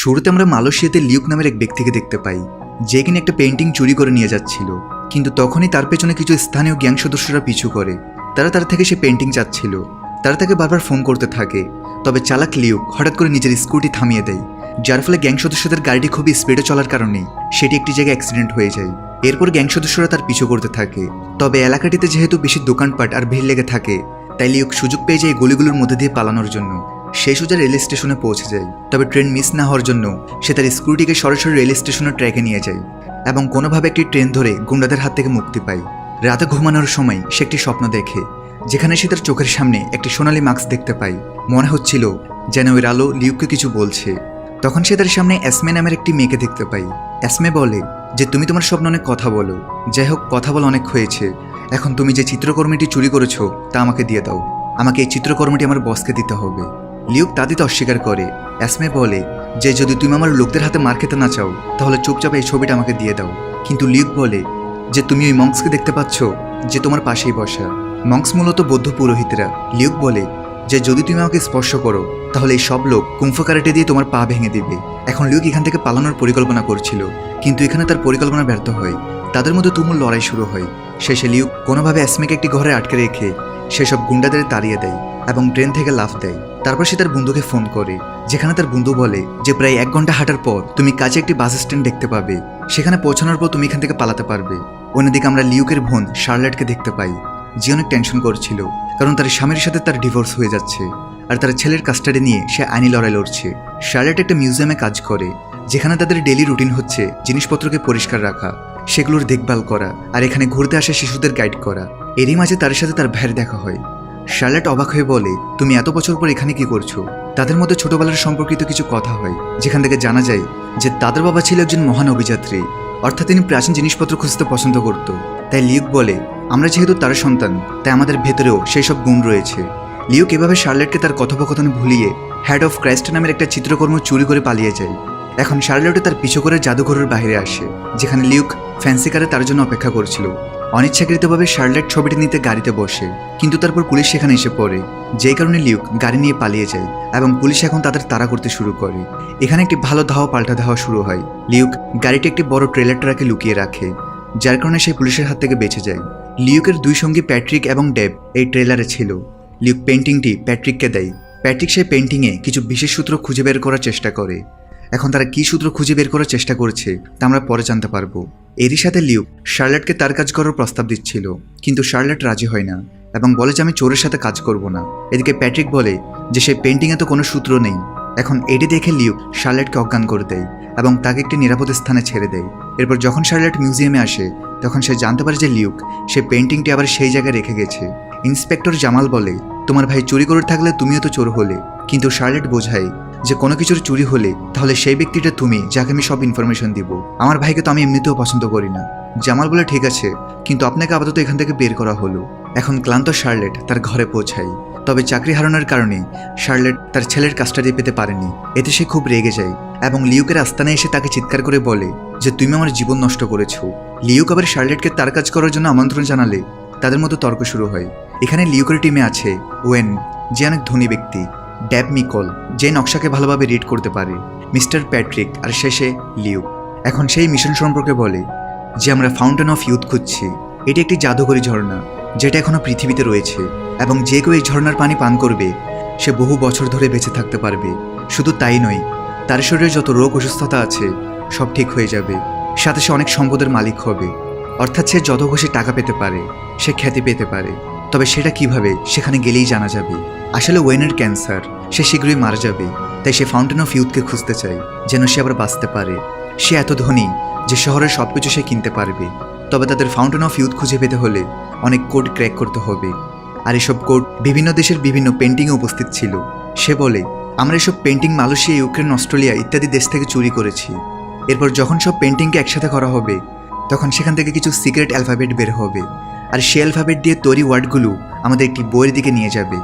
শুরুতে আমরা মালয়েশিয়াতে লিউক নামের এক ব্যক্তিকে দেখতে পাই, যে কিনা একটা পেন্টিং চুরি করে নিয়ে যাচ্ছিল। কিন্তু তখনই তার পেছনে কিছু স্থানীয় গ্যাং সদস্যরা পিছু করে। তারা তার থেকে সে পেন্টিং চাচ্ছিল। তারা তাকে বারবার ফোন করতে থাকে। তবে চালাক লিউক হঠাৎ করে নিজের স্কুটি থামিয়ে দেয়, যার ফলে গ্যাং সদস্যদের গাড়িটি খুবই স্পিডে চলার কারণে সেটি একটি জায়গায় অ্যাক্সিডেন্ট হয়ে যায়। এরপর গ্যাং সদস্যরা তার পিছু করতে থাকে। তবে এলাকাটিতে যেহেতু বেশি দোকানপাট আর ভিড় লেগে থাকে, তাই লিউক সুযোগ পেয়ে যায় গলিগুলোর মধ্যে দিয়ে পালানোর জন্য। সে সোজা রেল স্টেশনে পৌঁছে যায়, তবে ট্রেন মিস না হওয়ার জন্য সে তার স্কুটিকে সরাসরি রেল স্টেশনের ট্র্যাকে নিয়ে যায় এবং কোনোভাবে একটি ট্রেন ধরে গুন্ডাদের হাত থেকে মুক্তি পায়। রাতে ঘুমানোর সময় সে একটি স্বপ্ন দেখে, যেখানে সে তার চোখের সামনে একটি সোনালি মাস্ক দেখতে পায়। মনে হচ্ছিল যেন ওর আলো লিউককে কিছু বলছে। তখন সে তার সামনে অ্যাসমে নামের একটি মেয়েকে দেখতে পাই অ্যাসমে বলে, যে তুমি তোমার স্বপ্ন অনেক কথা বলো। যাই হোক, কথা বলা অনেক হয়েছে। এখন তুমি যে চিত্রকর্মীটি চুরি করেছ, তা আমাকে দিয়ে দাও। আমাকে এই চিত্রকর্মটি আমার বসকে দিতে হবে। লিউক তা দিতে অস্বীকার করে। অ্যাসমে বলে, যে যদি তুমি আমার লোকদের হাতে মার খেতে না চাও, তাহলে চুপচাপ এই ছবিটা আমাকে দিয়ে দাও। কিন্তু লিউক বলে, যে তুমি ওই মঙ্কসকে দেখতে পাচ্ছ, যে তোমার পাশেই বসা। মঙ্কস মূলত বৌদ্ধ পুরোহিতরা। লিউক বলে, যে যদি তুমি আমাকে স্পর্শ করো, তাহলে এই সব লোক কুম্ফ কারাটে দিয়ে তোমার পা ভেঙে দিবে। এখন লিউক এখান থেকে পালানোর পরিকল্পনা করছিল, কিন্তু এখানে তার পরিকল্পনা ব্যর্থ হয়। তাদের মধ্যে তুমুল লড়াই শুরু হয়। শেষে লিউক কোনোভাবে অ্যাসমেকে একটি ঘরে আটকে রেখে সেসব গুন্ডাদের তাড়িয়ে দেয় এবং ট্রেন থেকে লাফ দেয়। তারপর সে তার বন্ধুকে ফোন করে, যেখানে তার বন্ধু বলে যে প্রায় এক ঘণ্টা হাঁটার পর তুমি কাছে একটি বাস স্ট্যান্ড দেখতে পাবে। সেখানে পৌঁছানোর পর তুমি এখান থেকে পালাতে পারবে। অন্যদিকে আমরা লিউকের বোন শার্লেটকে দেখতে পাই। যে অনেক টেনশন করছিল, কারণ তার স্বামীর সাথে তার ডিভোর্স হয়ে যাচ্ছে আর তার ছেলের কাস্টাডি নিয়ে সে আইনি লড়াই লড়ছে। শার্লেট একটা মিউজিয়ামে কাজ করে, যেখানে তাদের ডেলি রুটিন হচ্ছে জিনিসপত্রকে পরিষ্কার রাখা, সেগুলোর দেখভাল করা আর এখানে ঘুরতে আসা শিশুদের গাইড করা। এরই মাঝে তার সাথে তার ভ্যার দেখা হয়। শার্লেট অবাক হয়ে বলে, তুমি এত বছর পর এখানে কি করছ? তাদের মধ্যে ছোটবেলার সম্পর্কিত কিছু কথা হয়, যেখান থেকে জানা যায় যে তাদের বাবা ছিল একজন মহান অভিযাত্রী, অর্থাৎ তিনি প্রাচীন জিনিসপত্র খুঁজতে পছন্দ করত। তাই লিউক বলে, আমরা যেহেতু তার সন্তান, তাই আমাদের ভেতরেও সেই সব গুণ রয়েছে। লিউক এভাবে শার্লেটকে তার কথোপকথন ভুলিয়ে হ্যাড অফ ক্রাইস্ট নামের একটা চিত্রকর্ম চুরি করে পালিয়ে যায়। এখন শার্লেটে তার পিছু করে জাদুঘরের বাইরে আসে, যেখানে লিউক ফ্যান্সি কারে তার জন্য অপেক্ষা করছিল। অনিচ্ছাকৃতভাবে শার্লেট ছবিটি নিতে গাড়িতে বসে, কিন্তু তারপর পুলিশ সেখানে এসে পড়ে, যেই কারণে লিউক গাড়ি নিয়ে পালিয়ে যায় এবং পুলিশ এখন তাদের তাড়া করতে শুরু করে। এখানে একটি ভালো ধাওয়া পাল্টা ধাওয়া শুরু হয়। লিউক গাড়িটি একটি বড় ট্রেলার ট্রাকে লুকিয়ে রাখে, যার কারণে সে পুলিশের হাত থেকে বেঁচে যায়। লিউকের দুই সঙ্গী প্যাট্রিক এবং ডেব এই ট্রেলারে ছিল। লিউক পেন্টিংটি প্যাট্রিককে দেয়। প্যাট্রিক সেই পেন্টিংয়ে কিছু বিশেষ সূত্র খুঁজে বের করার চেষ্টা করে। এখন তারা কী সূত্র খুঁজে বের করার চেষ্টা করছে, তা আমরা পরে জানতে পারব। এরই সাথে লিউক শার্লেটকে তার কাজ করার প্রস্তাব দিচ্ছিল, কিন্তু শার্লেট রাজি হয় না এবং বলে যে আমি চোরের সাথে কাজ করব না। এদিকে প্যাট্রিক বলে যে সেই পেন্টিংয়ে তো কোনো সূত্র নেই। এখন এটি দেখে লিউক শার্লেটকে অজ্ঞান করে দেয় এবং তাকে একটি নিরাপদ স্থানে ছেড়ে দেয়। এরপর যখন শার্লেট মিউজিয়ামে আসে, তখন সে জানতে পারে যে লিউক সে পেন্টিংটি আবার সেই জায়গায় রেখে গেছে। ইন্সপেক্টর জামাল বলে, তোমার ভাই চুরি করে থাকলে তুমিও তো চোর হলে। কিন্তু শার্লেট বোঝায় যে কোনো কিছুর চুরি হলে তাহলে সেই ব্যক্তিটা তুমি, যাকে আমি সব ইনফরমেশন দিব। আমার ভাইকে তো আমি এমনিতেও পছন্দ করি না। জামাল বলে, ঠিক আছে, কিন্তু আপনাকে আপাতত এখান থেকে বের করা হলো। এখন ক্লান্ত শার্লেট তার ঘরে পৌঁছায়। তবে চাকরি হারানোর কারণে শার্লেট তার ছেলের কাস্টাডি পেতে পারেনি। এতে সে খুব রেগে যায় এবং লিউকের আস্তানে এসে তাকে চিৎকার করে বলে যে, তুমি আমার জীবন নষ্ট করেছ। লিউক আবার শার্লেটকে তার কাজ করার জন্য আমন্ত্রণ জানালে তাদের মতো তর্ক শুরু হয়। এখানে লিউকের টিমে আছে ওয়েন, যে অনেক ধনী ব্যক্তি। ড্যাব মিকল, যে নকশাকে ভালোভাবে রিড করতে পারে, মিস্টার প্যাট্রিক আর শেষে লিউ। এখন সেই মিশন সম্পর্কে বলে, যে আমরা ফাউন্টেন অফ ইউথ খুঁজছি। এটি একটি জাদুঘরী ঝর্ণা, যেটা এখনও পৃথিবীতে রয়েছে, এবং যে কেউ এই ঝর্ণার পানি পান করবে, সে বহু বছর ধরে বেঁচে থাকতে পারবে। শুধু তাই নয়, তার শরীরে যত রোগ অসুস্থতা আছে, সব ঠিক হয়ে যাবে। সাথে সে অনেক সম্পদের মালিক হবে। অর্থাৎ সে যত খুশি টাকা পেতে পারে, সে খ্যাতি পেতে পারে। তবে সেটা কীভাবে, সেখানে গেলেই জানা যাবে। আসলে ওয়েনের ক্যান্সার, সে শীঘ্রই মারা যাবে, তাই সে ফাউন্টেন অফ ইউথকে খুঁজতে চায় যেন সে আবার বাঁচতে পারে। সে এত ধনী যে শহরের সব কিছু সে কিনতে পারবে। তবে তাদের ফাউন্টেন অফ ইউথ খুঁজে পেতে হলে অনেক কোড ক্র্যাক করতে হবে। আর এসব কোড বিভিন্ন দেশের বিভিন্ন পেন্টিংয়ে উপস্থিত ছিল। সে বলে, আমরা এসব পেন্টিং মালয়েশিয়া, ইউক্রেন, অস্ট্রেলিয়া ইত্যাদি দেশ থেকে চুরি করেছি। এরপর যখন সব পেন্টিংকে একসাথে করা হবে, তখন সেখান থেকে কিছু সিক্রেট অ্যালফাবেট বের হবে। আর অ্যালফাবেট দিয়ে তৈরি ওয়ার্ডগুলো আমাদের একটি বইয়ের দিকে নিয়ে যাবে,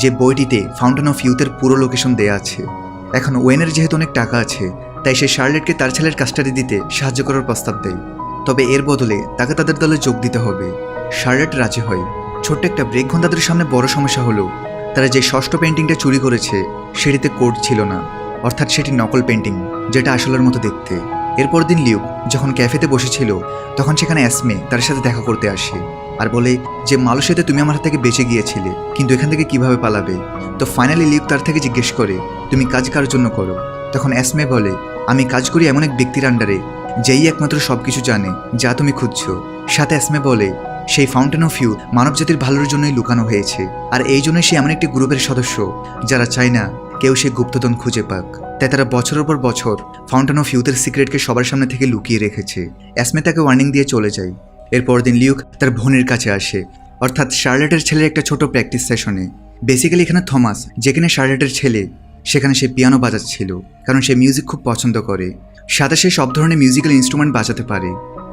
যে বইটিতে ফাউন্টেন অফ ইউথের পুরো লোকেশন দেয়া আছে। এখন ওয়েনের যেহেতু অনেক টাকা আছে, তাই সে শার্লেটকে তার ছেলের কাস্টাডি দিতে সাহায্য করার প্রস্তাব দেয়। তবে এর বদলে তাকে তাদের দলে যোগ দিতে হবে। শার্লেট রাজি হয়। ছোট্ট একটা ব্রেক তাদের সামনে বড় সমস্যা হলো, তারা যে ষষ্ঠ পেন্টিংটা চুরি করেছে, সেটিতে কোড ছিল না। অর্থাৎ সেটি নকল পেন্টিং যেটা আসলের মতো দেখতে। এরপর দিন লিউক যখন ক্যাফেতে বসেছিল, তখন সেখানে অ্যাসমে তার সাথে দেখা করতে আসে আর বলে, যে মালয়েশিয়াতে তুমি আমার হাত থেকে বেঁচে গিয়েছিলে, কিন্তু এখান থেকে কীভাবে পালাবে? তো ফাইনালি লিউক তার থেকে জিজ্ঞেস করে, তুমি কাজ কার জন্য করো? তখন অ্যাসমে বলে, আমি কাজ করি এমন এক ব্যক্তির আন্ডারে যেই একমাত্র সব কিছু জানে, যা তুমি খুঁজছো। সাথে অ্যাসমে বলে, সেই ফাউন্টেন অফ ইউ মানবজাতির ভালোর জন্যই লুকানো হয়েছে, আর এই জন্যই সে এমন একটি গ্রুপের সদস্য, যারা চায় না কেউ সে গুপ্তধন খুঁজে পাক। তাই তারা বছরের পর বছর ফাউন্টেন অফ ইউথের সিক্রেটকে সবার সামনে থেকে লুকিয়ে রেখেছে। অ্যাসমে তাকে ওয়ার্নিং দিয়ে চলে যায়। এরপর দিন লিউক তার বোনের কাছে আসে। অর্থাৎ শার্লেটের ছেলের একটা ছোট প্র্যাকটিস সেশনে বেসিক্যালি এখানে থমাস যেখানে শার্লেটের ছেলে, সেখানে সে পিয়ানো বাজাচ্ছিল, কারণ সে মিউজিক খুব পছন্দ করে। সাথে সে সব ধরনের মিউজিক্যাল ইনস্ট্রুমেন্ট বাজাতে পারে।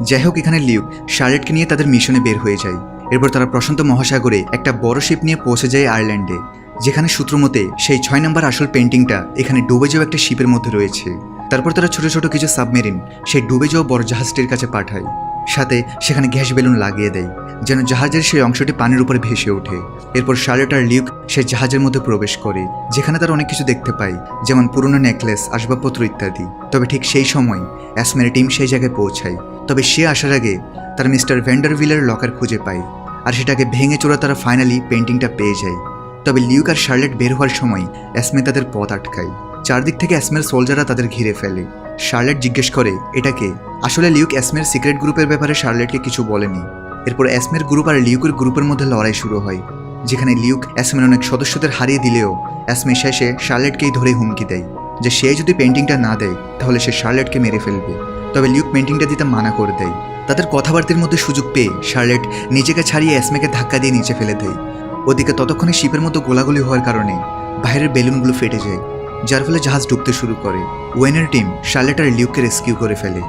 যাই হোক, এখানে লিউক শার্লেটকে নিয়ে তাদের মিশনে বের হয়ে যায়। এরপর তারা প্রশান্ত মহাসাগরে একটা বড় শিপ নিয়ে পৌঁছে যায় আয়ারল্যান্ডে যেখানে সূত্রমতে সেই ছয় নম্বর আসল পেন্টিংটা এখানে ডুবে যাওয়া একটা শিপের মধ্যে রয়েছে। তারপর তারা ছোট ছোট কিছু সাবমেরিন সেই ডুবে যাওয়া বড় জাহাজটির কাছে পাঠায়। সাথে সেখানে গ্যাস বেলুন লাগিয়ে দেয়, যেন জাহাজের সেই অংশটি পানির উপরে ভেসে ওঠে। এরপর শার্লেট আর লিউক সেই জাহাজের মধ্যে প্রবেশ করে, যেখানে তারা অনেক কিছু দেখতে পায়, যেমন পুরনো নেকলেস আসবাবপত্র ইত্যাদি। তবে ঠিক সেই সময় অ্যাসমের টিম সেই জায়গায় পৌঁছায়। তবে সে আসার আগে তার মিস্টার ভ্যান্ডারভিলের লকার খুঁজে পায়, আর সেটাকে ভেঙে চোরা তারা ফাইনালি পেন্টিংটা পেয়ে যায়। তবে লিউক আর শার্লেট বের হওয়ার সময় অ্যাসমে তাদের পথ আটকায়। চারদিক থেকে অ্যাসমের সোলজাররা তাদের ঘিরে ফেলে। শার্লেট জিজ্ঞেস করে এটাকে আসলে লিউক অ্যাসমের সিক্রেট গ্রুপের ব্যাপারে শার্লেটকে কিছু বলেনি। এরপর অ্যাসমের গ্রুপ আর লিউকের গ্রুপের মধ্যে লড়াই শুরু হয়, যেখানে লিউক অ্যাসমের অনেক সদস্যদের হারিয়ে দিলেও অ্যাসমে শেষে শার্লেটকেই ধরে হুমকি দেয়। যে সে যদি পেন্টিংটা না দেয়, তাহলে সে শার্লেটকে মেরে ফেলবে। তবে লিউক পেন্টিংটা দিতে মানা করে দেয়। তাদের কথাবার্তার মধ্যে সুযোগ পেয়ে শার্লেট নিজেকে ছাড়িয়ে অ্যাসমেকে ধাক্কা দিয়ে নিচে ফেলে দেয়। ওদিকে ততক্ষণে শিপের মতো গোলাগুলি হওয়ার কারণে বাইরের বেলুনগুলো ফেটে যায়, যার ফলে জাহাজ ডুবতে শুরু করে। ওয়েনের টিম শার্লেট আর লিউককে রেস্কিউ করে ফেলে।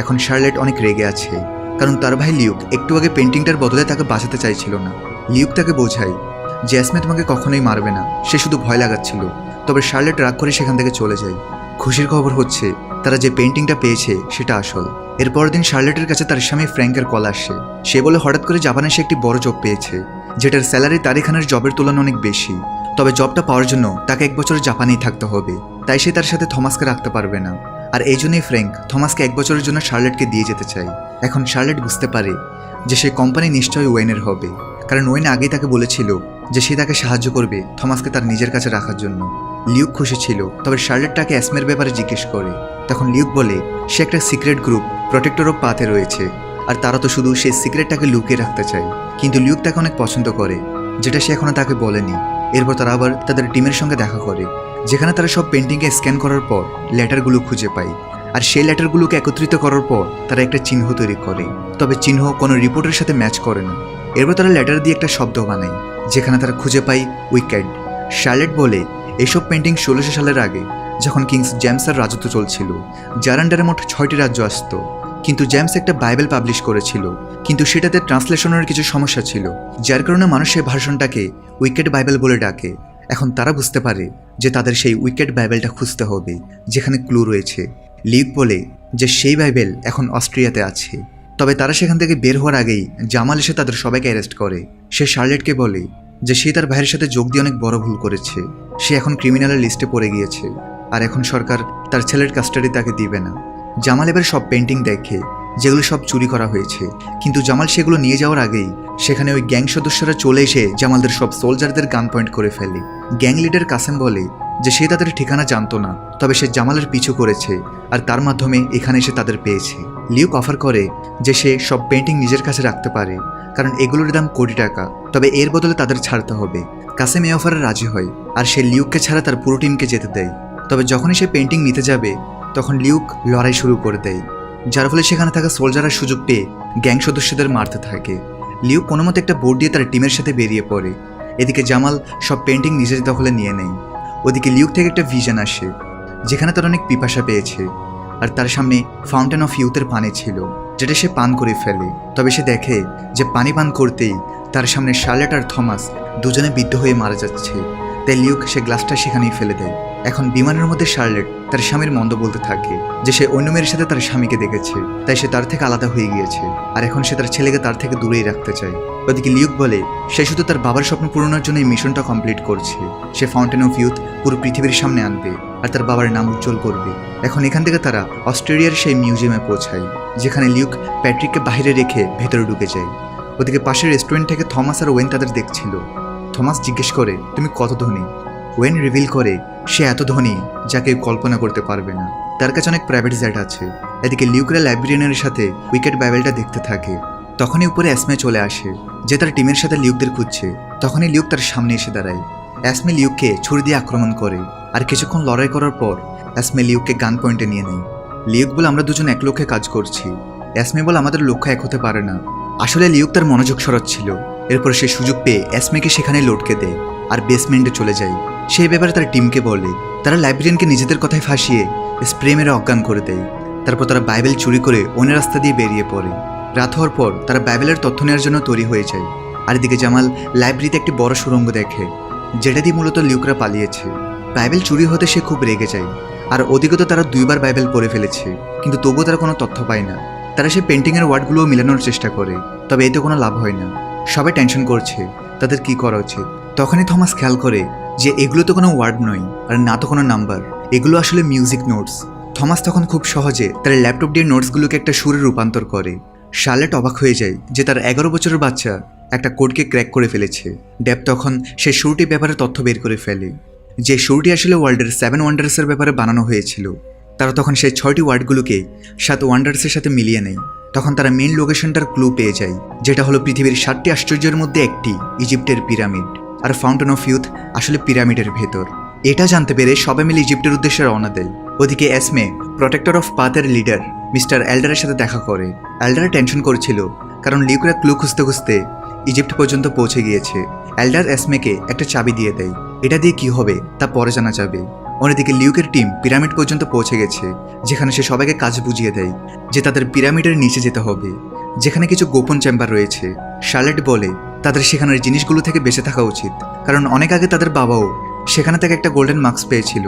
এখন শার্লেট অনেক রেগে আছে, কারণ তার ভাই লিউক একটু আগে পেন্টিংটার বদলে তাকে বাঁচাতে চাইছিল না। লিউক তাকে বোঝায় যে অ্যাসমে তোমাকে কখনোই মারবে না, সে শুধু ভয় লাগাচ্ছিল। তবে শার্লেট রাগ করে সেখান থেকে চলে যায়। খুশির খবর হচ্ছে, তারা যে পেন্টিংটা পেয়েছে, সেটা আসল। এরপর দিন শার্লেটের কাছে তার স্বামী ফ্র্যাঙ্কের কল আসে। সে বলে হঠাৎ করে জাপানে সে একটি বড় জব পেয়েছে। যেটার স্যালারি তার এখানের জবের তুলনায় অনেক বেশি, তবে জবটা পাওয়ার জন্য তাকে এক বছর জাপানেই থাকতে হবে, তাই সে তার সাথে থমাসকে রাখতে পারবে না। আর এই জন্যই ফ্র্যাঙ্ক থমাসকে এক বছরের জন্য শার্লেটকে দিয়ে যেতে চায়। এখন শার্লেট বুঝতে পারে যে সে কোম্পানি নিশ্চয়ই ওয়েনের হবে, কারণ ওয়েন আগেই তাকে বলেছিল যে সে তাকে সাহায্য করবে থমাসকে তার নিজের কাছে রাখার জন্য। লিউক খুশি ছিল, তবে শার্লেট তাকে অ্যাসমের ব্যাপারে জিজ্ঞেস করে। তখন লিউক বলে, সে একটা সিক্রেট গ্রুপ, প্রোটেক্টর অফ পাথে রয়েছে। আর তারা তো শুধু সেই সিক্রেটটাকে লুকিয়ে রাখতে চায়। কিন্তু লিউক তাকে অনেক পছন্দ করে, যেটা সে এখনও তাকে বলেনি। এরপর তারা আবার তাদের টিমের সঙ্গে দেখা করে, যেখানে তারা সব পেন্টিংকে স্ক্যান করার পর লেটারগুলো খুঁজে পায়। আর সেই লেটারগুলোকে একত্রিত করার পর তারা একটা চিহ্ন তৈরি করে, তবে চিহ্ন কোনো রিপোর্টের সাথে ম্যাচ করে না। এরপর তারা লেটার দিয়ে একটা শব্দ বানায়, যেখানে তারা খুঁজে পায় উইকেড শার্লেট বলে এইসব পেন্টিং ষোলোশো সালের আগে, যখন কিংস জ্যামসার রাজত্ব চলছিল যার মোট ছয়টি রাজ্য আসত। কিন্তু জেমস একটা বাইবেল পাবলিশ করেছিল, কিন্তু সেটাতে ট্রান্সলেশনের কিছু সমস্যা ছিল, যার কারণে মানুষ সেই ভার্সনটাকে উইকেট বাইবেল বলে ডাকে। এখন তারা বুঝতে পারে যে তাদের সেই উইকেট বাইবেলটা খুঁজতে হবে, যেখানে ক্লু রয়েছে। লিগ বলে যে সেই বাইবেল এখন অস্ট্রিয়াতে আছে। তবে তারা সেখান থেকে বের হওয়ার আগেই জামাল এসে তাদের সবাইকে অ্যারেস্ট করে। সে শার্লেটকে বলে যে সে তার ভাইয়ের সাথে যোগ দিয়ে অনেক বড় ভুল করেছে। সে এখন ক্রিমিনালের লিস্টে পড়ে গিয়েছে। আর এখন সরকার তার ছেলের কাস্টাডি তাকে দিবে না। জামাল সব পেন্টিং দেখে, যেগুলো সব চুরি করা হয়েছে। কিন্তু জামাল সেগুলো নিয়ে যাওয়ার আগেই, সেখানে ওই গ্যাং সদস্যরা চলে এসে জামালদের সব সোলজারদের গান পয়েন্ট করে ফেলে। গ্যাং লিডার কাসেম বলে যে সে তাদের ঠিকানা জানতো না, তবে সে জামালের পিছু করেছে, আর তার মাধ্যমে এখানে এসে তাদের পেয়েছে। লিউক অফার করে যে সে সব পেন্টিং নিজের কাছে রাখতে পারে, কারণ এগুলোর দাম কোটি টাকা, তবে এর বদলে তাদের ছাড়তে হবে। কাসেম এই অফারে রাজি হয়, আর সে লিউককে ছাড়া তার পুরো টিমকে যেতে দেয়। তবে যখনই সে পেন্টিং নিতে যাবে তখন লিউক লড়াই শুরু করে দেয়, যার ফলে সেখানে থাকা সোলজাররা সুযোগ পেয়ে গ্যাং সদস্যদের মারতে থাকে। লিউক কোনো মতো একটা বোর্ড দিয়ে তার টিমের সাথে বেরিয়ে পড়ে। এদিকে জামাল সব পেন্টিং নিজের দখলে নিয়ে নেয়। ওদিকে লিউক থেকে একটা ভিশন আসে, যেখানে তার অনেক পিপাসা পেয়েছে। আর তার সামনে ফাউন্টেন অফ ইউথের পানি ছিল, যেটা সে পান করে ফেলে। তবে সে দেখে যে পানি পান করতেই তার সামনে শার্লেট আর থমাস দুজনে বিদ্ধ হয়ে মারা যাচ্ছে। তাই লিউক সে গ্লাসটা সেখানেই ফেলে দেয়। এখন বিমানের মধ্যে শার্লেট তার স্বামীর মন্দ বলতে থাকে, যে সে অন্য মেয়ের সাথে তার স্বামীকে দেখেছে, তাই সে তার থেকে আলাদা হয়ে গিয়েছে, আর এখন সে তার ছেলেকে তার থেকে দূরেই রাখতে চায়। ওদিকে লিউক বলে, সে শুধু তার বাবার স্বপ্ন পূরণের জন্য এই মিশনটা কমপ্লিট করছে। সে ফাউন্টেন অফ ইউথ পুরো পৃথিবীর সামনে আনবে, আর তার বাবার নাম উজ্জ্বল করবে। এখন এখান থেকে তারা অস্ট্রেলিয়ার সেই মিউজিয়ামে পৌঁছায়, যেখানে লিউক প্যাট্রিককে বাইরে রেখে ভেতরে ঢুকে যায়। ওদিকে পাশের রেস্টুরেন্ট থেকে থমাস আর ওয়েন তাদের দেখছিল। থমাস জিজ্ঞেস করে, তুমি কত ধনী? ওয়েন রিভিল করে, সে এত ধনী যা কেউ কল্পনা করতে পারবে না। তার কাছে অনেক প্রাইভেট জেট আছে। এদিকে লিউকরা লাইব্রেরিয়ানের সাথে উইকেট বাইবেলটা দেখতে থাকে। তখনই উপরে অ্যাসমে চলে আসে, যে তার টিমের সাথে লিউকদের খুঁজছে। তখনই লিউক তার সামনে এসে দাঁড়ায়। অ্যাসমে লিউককে ছুরি দিয়ে আক্রমণ করে আর কিছুক্ষণ লড়াই করার পর অ্যাসমে লিউককে গান পয়েন্টে নিয়ে নেয়। লিউক বলে, আমরা দুজন এক লক্ষ্যে কাজ করছি। অ্যাসমে বলে, আমাদের লক্ষ্য এক হতে পারে না। আসলে লিউক তার মনোযোগ সরাচ্ছিল। এরপর সে সুযোগ পেয়ে অ্যাসমেকে সেখানে লটকে দেয় আর বেসমেন্টে চলে যায়। সেই ব্যাপারে তার টিমকে বলে। তারা লাইব্রেরিয়ানকে নিজেদের কথায় ফাঁসিয়ে স্প্রে মেরে অজ্ঞান করে দেয়। তারপর তারা বাইবেল চুরি করে অন্য রাস্তা দিয়ে বেরিয়ে পড়ে। রাত হওয়ার পর তারা বাইবেলের তথ্য নেওয়ার জন্য তৈরি হয়ে যায়। আর এদিকে জামাল লাইব্রেরিতে একটি বড় সুরঙ্গ দেখে, যেটা দিয়ে মূলত লিউকরা পালিয়েছে। বাইবেল চুরি হতে সে খুব রেগে যায়। আর ওদিকে তো তারা দুইবার বাইবেল পড়ে ফেলেছে, কিন্তু তবুও তারা কোনো তথ্য পায় না। তারা সেই পেন্টিংয়ের ওয়ার্ডগুলোও মিলানোর চেষ্টা করে, তবে এতে কোনো লাভ হয় না। সবাই টেনশন করছে, তাদের কি করা উচিত? তখনই থমাস খেয়াল করে যে এগুলো তো কোনো ওয়ার্ড নয়, আর না তো কোনো নাম্বার। এগুলো আসলে মিউজিক নোটস। থমাস তখন খুব সহজে তার ল্যাপটপ দিয়ে নোটসগুলোকে একটা সুরে রূপান্তর করে। শার্লেট অবাক হয়ে যায় যে তার এগারো বছরের বাচ্চা একটা কোডকে ক্র্যাক করে ফেলেছে। ড্যাব তখন সে সুরটির ব্যাপারে তথ্য বের করে ফেলে। যে সুরটি আসলে ওয়ার্ল্ডের সেভেন ওয়ান্ডার্সের ব্যাপারে বানানো হয়েছিল, তারা তখন সেই ছয়টি ওয়ার্ডগুলোকে সাত ওয়ান্ডার্সের সাথে মিলিয়ে নেয়। তখন তারা মেন লোকেশনটার ক্লু পেয়ে যায়, যেটা হলো পৃথিবীর সাতটি আশ্চর্যের মধ্যে একটি ইজিপ্টের পিরামিড আর ফাউন্টেন অফ ইউথ আসলে পিরামিডের ভেতর। এটা জানতে পেরে সবাই মিলে ইজিপ্টের উদ্দেশ্যে রওনা দেয়। ওদিকে এসমে প্রোটেক্টর অফ পাথের লিডার মিস্টার এল্ডারের সাথে দেখা করে। এল্ডার টেনশন করেছিল, কারণ লিউকরা ক্লু খুঁজতে খুঁজতে ইজিপ্ট পর্যন্ত পৌঁছে গিয়েছে। এল্ডার এসমেকে একটা চাবি দিয়ে দেয়। এটা দিয়ে কি হবে, তা পরে জানা যাবে। অন্যদিকে লিউকের টিম পিরামিড পর্যন্ত পৌঁছে গেছে, যেখানে সে সবাইকে কাজ বুঝিয়ে দেয় যে তাদের পিরামিডের নিচে যেতে হবে। যেখানে কিছু গোপন চেম্বার রয়েছে। শার্লেট বলে, তাদের সেখানের জিনিসগুলো থেকে বেঁচে থাকা উচিত, কারণ অনেক আগে তাদের বাবাও সেখানে থেকে একটা গোল্ডেন মার্কস পেয়েছিল,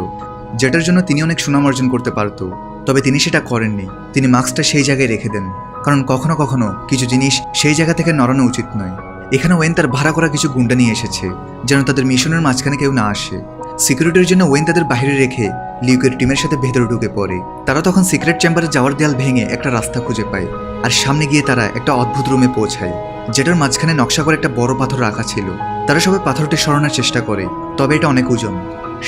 যেটার জন্য তিনি অনেক সুনাম অর্জন করতে পারত। তবে তিনি সেটা করেননি। তিনি মার্কসটা সেই জায়গায় রেখে দেন, কারণ কখনো কখনো কিছু জিনিস সেই জায়গা থেকে নড়ানো উচিত নয়। এখানে ওয়েন তার ভাড়া করা কিছু গুন্ডা নিয়ে এসেছে, যেন তাদের মিশনের মাঝখানে কেউ না আসে। সিকিউরিটির জন্য ওয়েন তাদের বাইরে রেখে লিউকের টিমের সাথে ভেতরে ঢুকে পড়ে। তারা তখন সিক্রেট চেম্বারে যাওয়ার দেয়াল ভেঙে একটা রাস্তা খুঁজে পায়, আর সামনে গিয়ে তারা একটা অদ্ভুত রুমে পৌঁছায়, যেটার মাঝখানে নকশা করে একটা বড় পাথর রাখা ছিল। তারা সবাই পাথরটি সরানোর চেষ্টা করে, তবে এটা অনেক ওজন।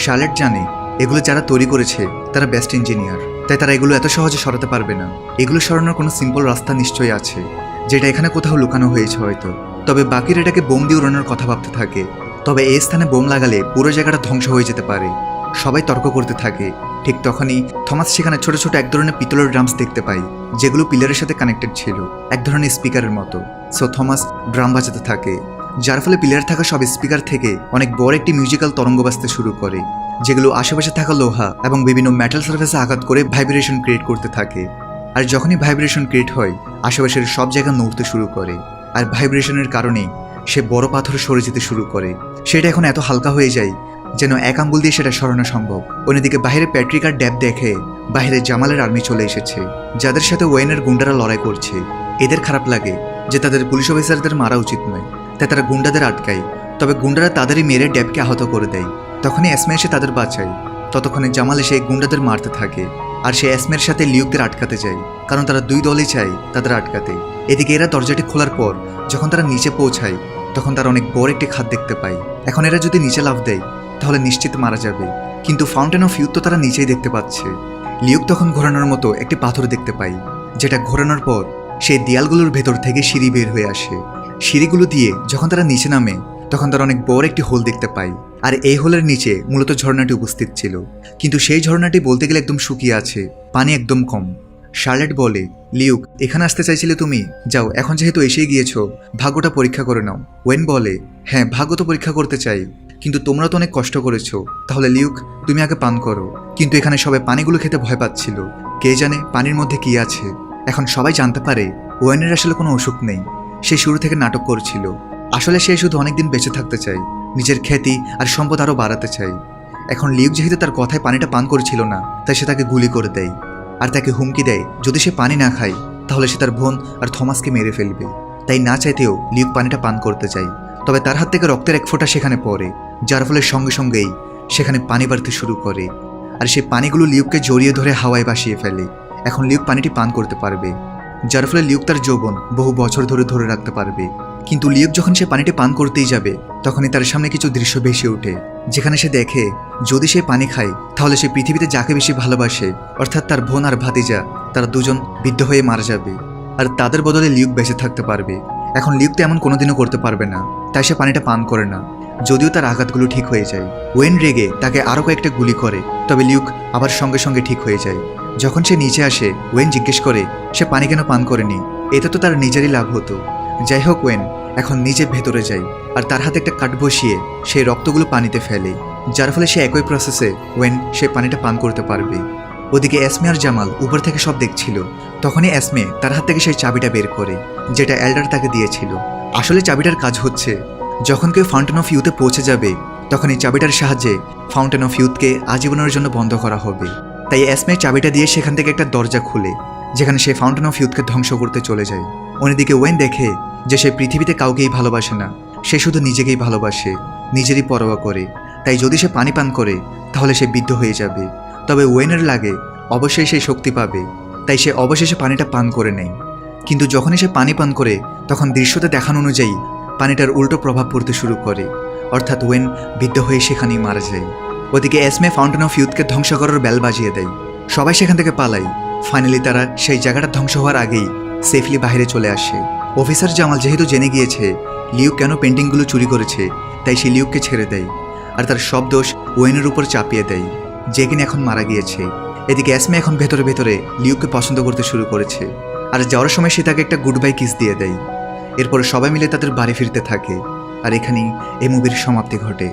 শার্লেট জানে, এগুলো যারা তৈরি করেছে, তারা বেস্ট ইঞ্জিনিয়ার, তাই তারা এগুলো এত সহজে সরাতে পারবে না। এগুলো সরানোর কোনো সিম্পল রাস্তা নিশ্চয়ই আছে, যেটা এখানে কোথাও লুকানো হয়েছে হয়তো, তবে বাকিরা এটাকে বোম দিয়ে উড়ানোর কথা ভাবতে থাকে। তবে এই স্থানে বোম লাগালে পুরো জায়গাটা ধ্বংস হয়ে যেতে পারে। সবাই তর্ক করতে থাকে। ঠিক তখনই থমাস সেখানে ছোট ছোট এক ধরনের পিতলের ড্রামস দেখতে পাই যেগুলো পিলারের সাথে কানেক্টেড ছিল, এক ধরনের স্পিকারের মতো। সো থমাস ড্রাম বাজাতে থাকে, যার ফলে পিলার থাকা সব স্পিকার থেকে অনেক বড় একটি মিউজিক্যাল তরঙ্গ বাজতে শুরু করে, যেগুলো আশেপাশে থাকা লোহা এবং বিভিন্ন মেটাল সার্ফেসে আঘাত করে ভাইব্রেশন ক্রিয়েট করতে থাকে। আর যখনই ভাইব্রেশন ক্রিয়েট হয়, আশেপাশের সব জায়গা নড়তে শুরু করে। আর ভাইব্রেশনের কারণে সে বড় পাথর সরে যেতে শুরু করে। সেটা এখন এত হালকা হয়ে যায় যেন এক আঙ্গুল দিয়ে সেটা সরানো সম্ভব। অন্যদিকে বাইরে প্যাট্রিকার ড্যাব দেখে বাইরে জামালের আর্মি চলে এসেছে, যাদের সাথে ওয়েনের গুন্ডারা লড়াই করছে। এদের খারাপ লাগে যে তাদের পুলিশ অফিসারদের মারা উচিত নয়, তাই তারা গুন্ডাদের আটকায়। তবে গুন্ডারা তাদেরই মেরে ড্যাবকে আহত করে দেয়। তখনই অ্যাসমে এসে তাদের বাঁচায়। ততক্ষণে জামাল এসে গুন্ডাদের মারতে থাকে আর সে অ্যাসমের সাথে লিউকদের আটকাতে যায়, কারণ তারা দুই দলই চায় তাদের আটকাতে। এদিকে এরা দরজাটি খোলার পর যখন তারা নিচে পৌঁছায় তখন তারা অনেক বড় একটি খাত দেখতে পায় এখন এরা যদি নিচে লাভ দেয়, তাহলে নিশ্চিত মারা যাবে। কিন্তু ফাউন্টেন অফ ইউথ তো তারা নিচেই দেখতে পাচ্ছে। লিউক তখন ঘোরানোর মতো একটি পাথর দেখতে পাই, যেটা ঘোরানোর পর সেই দেয়ালগুলোর ভেতর থেকে সিঁড়ি বের হয়ে আসে। সিঁড়িগুলো দিয়ে যখন তারা নিচে নামে, তখন তারা অনেক বড় একটি হোল দেখতে পাই। আর এই হোলের নিচে মূলত ঝর্ণাটি উপস্থিত ছিল। কিন্তু সেই ঝর্ণাটি বলতে গেলে একদম শুকিয়ে আছে, পানি একদম কম। শার্লেট বলে লিউক, এখানে আসতে চাইছিলে তুমি? যাও, এখন যেহেতু এসেই গিয়েছো, ভাগ্যটা পরীক্ষা করে নাও। ওয়েন বলে হ্যাঁ ভাগ্য তো পরীক্ষা করতে চাই, কিন্তু তোমরা তো অনেক কষ্ট করেছ। তাহলে লিউক, তুমি আগে পান করো। কিন্তু এখানে সবাই পানিগুলো খেতে ভয় পাচ্ছিল। কে জানে পানির মধ্যে কি আছে? এখন সবাই জানতে পারে, ওয়েনের আসলে কোনো অসুখ নেই। সে শুরু থেকে নাটক করছিল। আসলে সে শুধু অনেকদিন বেঁচে থাকতে চায়, নিজের খ্যাতি আর সম্পদ আরও বাড়াতে চাই এখন লিউক যেহেতু তার কথায় পানিটা পান করেছিল না, তাই সে তাকে গুলি করে দেয়। আর তাকে হুমকি দেয়, যদি সে পানি না খায়, তাহলে সে তার বোন আর থমাসকে মেরে ফেলবে। তাই না চাইতেও লিউক পানিটা পান করতে চায়। তবে তার হাত থেকে রক্তের এক ফোঁটা সেখানে পড়ে, যার ফলে সঙ্গে সঙ্গেই সেখানে পানি বাড়তে শুরু করে। আর সেই পানিগুলো লিউককে জড়িয়ে ধরে হাওয়ায় ভাসিয়ে ফেলে। এখন লিউক পানিটি পান করতে পারবে, যার ফলে লিউক তার যৌবন বহু বছর ধরে ধরে রাখতে পারবে। কিন্তু লিউক যখন সে পানিটি পান করতেই যাবে, তখনই তার সামনে কিছু দৃশ্য ভেসে ওঠে, যেখানে সে দেখে, যদি সে পানি খায়, তাহলে সে পৃথিবীতে যাকে বেশি ভালোবাসে, অর্থাৎ তার বোন আর ভাতিজা, তারা দুজন বিদ্ধ হয়ে মারা যাবে, আর তাদের বদলে লিউক বেঁচে থাকতে পারবে। এখন লিউক তো এমন কোনোদিনও করতে পারবে না, তাই সে পানিটা পান করে না, যদিও তার আঘাতগুলো ঠিক হয়ে যায়। ওয়েন রেগে তাকে আরও কয়েকটা গুলি করে, তবে লিউক আবার সঙ্গে সঙ্গে ঠিক হয়ে যায়। যখন সে নিচে আসে, ওয়েন জিজ্ঞেস করে, সে পানি কেন পান করেনি? এতে তো তার নিজেরই লাভ হতো। যাই হোক ওয়েন, এখন নিজে ভেতরে যায় আর তার হাতে একটা কাঠ বসিয়ে সেই রক্তগুলো পানিতে ফেলে। যার ফলে সে একই প্রসেসে ওয়েন, সে পানিটা পান করতে পারবে। ওদিকে এসমে আর জামাল উপর থেকে সব দেখছিল। তখনই এসমে তার হাত থেকে সেই চাবিটা বের করে, যেটা এল্ডার তাকে দিয়েছিল। আসলে চাবিটার কাজ হচ্ছে, যখন কেউ ফাউন্টেন অফ ইউতে পৌঁছে যাবে তখন এই চাবিটার সাহায্যে ফাউন্টেন অফ ইউথকে আজীবনের জন্য বন্ধ করা হবে। তাই এসমে চাবিটা দিয়ে সেখান থেকে একটা দরজা খুলে, যেখানে সে ফাউন্টেন অফ ইউথকে ধ্বংস করতে চলে যায়। অন্যদিকে ওয়েন দেখে যে সে পৃথিবীতে কাউকেই ভালোবাসে না, সে শুধু নিজেকেই ভালোবাসে, নিজেরই পরোয়া করে। তাই যদি সে পানি পান করে, তাহলে সে বিদ্ধ হয়ে যাবে। তবে ওয়েনের লাগে, অবশ্যই সে শক্তি পাবে। তাই সে অবশেষে পানিটা পান করে নেয়। কিন্তু যখনই সে পানি পান করে, তখন দৃশ্যতে দেখানো অনুযায়ী পানিটার উল্টো প্রভাব পড়তে শুরু করে। অর্থাৎ ওয়েন বিদ্ধ হয়ে সেখানেই মারা যায়। ওদিকে এসমে ফাউন্টেন অফ ইউথকে ধ্বংস করার বেল বাজিয়ে দেয়। সবাই সেখান থেকে পালায়। ফাইনালি তারা সেই জায়গাটা ধ্বংস হওয়ার আগেই সেফলি বাইরে চলে আসে। অফিসার জামাল যেহেতু জেনে গিয়েছে লিউক কেন পেন্টিংগুলো চুরি করেছে, তাই সে লিউককে ছেড়ে দেয় আর তার সব দোষ ওয়েনের উপর চাপিয়ে দেয়। যে কিনা এখন মারা গিয়েছে। এদিকে অ্যাসমে এখন ভেতরে ভেতরে লিউককে পছন্দ করতে শুরু করেছে আর যাওয়ার সময় সে তাকে একটা গুড বাই কিস দিয়ে দেয়। এরপর সবাই মিলে তাদের বাড়ি ফিরতে থাকে আর এখানেই এই মুভির সমাপ্তি ঘটে।